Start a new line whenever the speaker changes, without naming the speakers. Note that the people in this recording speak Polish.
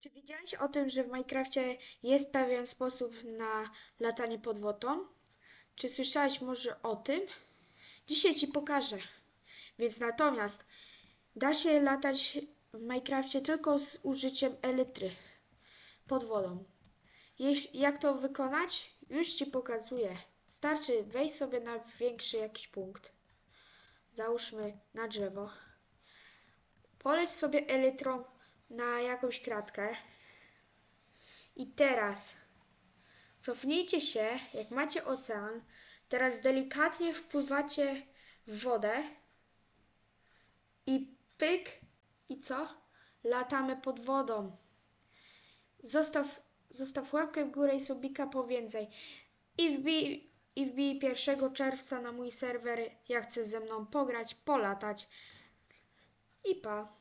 Czy wiedziałeś o tym, że w Minecrafcie jest pewien sposób na latanie pod wodą? Czy słyszałeś może o tym? Dzisiaj ci pokażę. Więc natomiast da się latać w Minecrafcie tylko z użyciem elitry pod wodą. Jeś- Jak to wykonać? Już ci pokazuję. Starczy wejść sobie na większy jakiś punkt. Załóżmy na drzewo. Poleć sobie elytrą na jakąś kratkę. I teraz cofnijcie się, jak macie ocean. Teraz delikatnie wpływacie w wodę. I pyk. I co? Latamy pod wodą. Zostaw, zostaw łapkę w górę i subika po więcej. I wbij, I wbij 1 czerwca na mój serwer. Jak chcesz ze mną pograć, polatać. I pa.